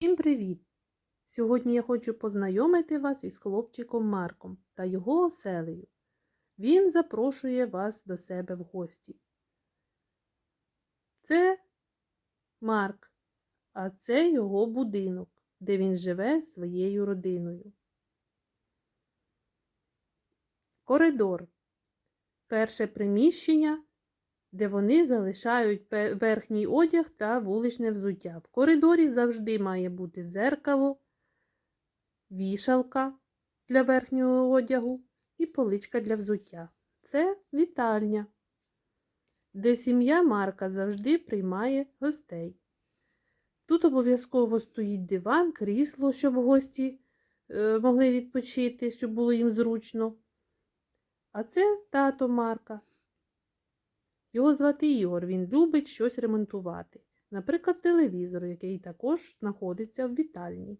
Всім привіт! Сьогодні я хочу познайомити вас із хлопчиком Марком та його оселею. Він запрошує вас до себе в гості. Це Марк, а це його будинок, де він живе з своєю родиною. Коридор. Перше приміщення, де вони залишають верхній одяг та вуличне взуття. В коридорі завжди має бути зеркало, вішалка для верхнього одягу і поличка для взуття. Це вітальня, де сім'я Марка завжди приймає гостей. Тут обов'язково стоїть диван, крісло, щоб гості е, могли відпочити, щоб було їм зручно. А це тато Марка. Його звати Ігор, він любить щось ремонтувати. Наприклад, телевізор, який також знаходиться в вітальні.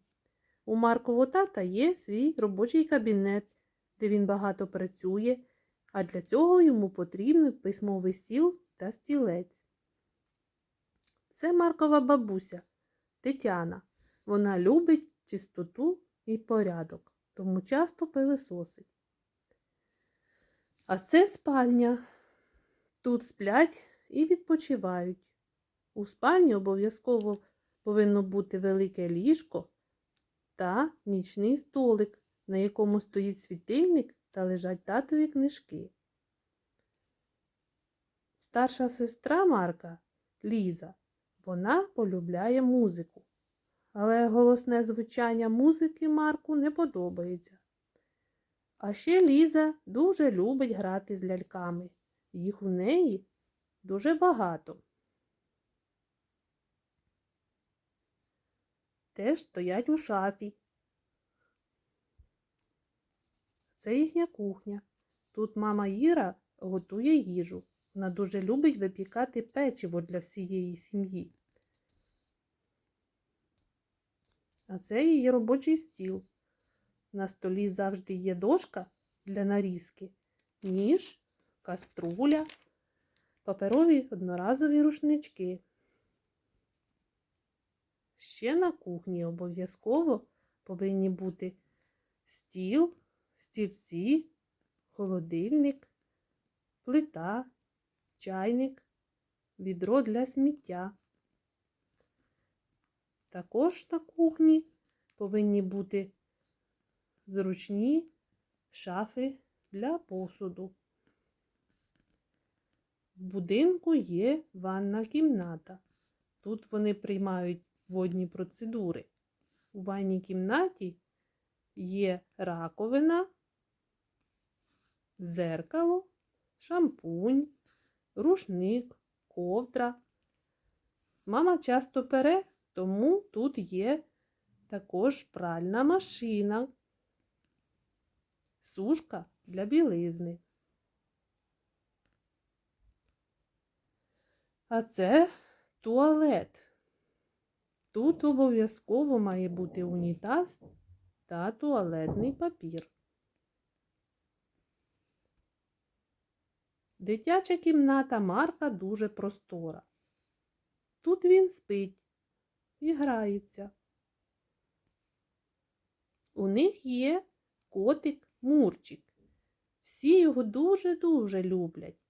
У Маркового тата є свій робочий кабінет, де він багато працює, а для цього йому потрібен письмовий стіл та стілець. Це Маркова бабуся Тетяна. Вона любить чистоту і порядок, тому часто пилисосить. А це спальня. Тут сплять і відпочивають. У спальні обов'язково повинно бути велике ліжко та нічний столик, на якому стоїть світильник та лежать татові книжки. Старша сестра Марка Ліза, вона полюбляє музику, але голосне звучання музики Марку не подобається. А ще Ліза дуже любить грати з ляльками. Їх у неї дуже багато. Теж стоять у шафі. Це їхня кухня. Тут мама Іра готує їжу. Вона дуже любить випікати печиво для всієї сім'ї. А це її робочий стіл. На столі завжди є дошка для нарізки, ніж, каструля, паперові одноразові рушнички. Ще на кухні обов'язково повинні бути стіл, стільці, холодильник, плита, чайник, відро для сміття. Також на кухні повинні бути зручні шафи для посуду. В будинку є ванна кімната. Тут вони приймають водні процедури. У ванній кімнаті є раковина, зеркало, шампунь, рушник, ковдра. Мама часто пере, тому тут є також пральна машина, сушка для білизни. А це туалет. Тут обов'язково має бути унітаз та туалетний папір. Дитяча кімната Марка дуже простора. Тут він спить і грається. У них є котик Мурчик. Всі його дуже-дуже люблять.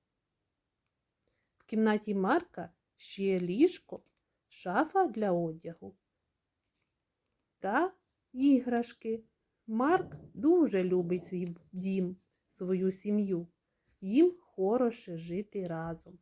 Кімнаті Марка ще ліжко, шафа для одягу та іграшки. Марк дуже любить свій дім, свою сім'ю. Їм хороше жити разом.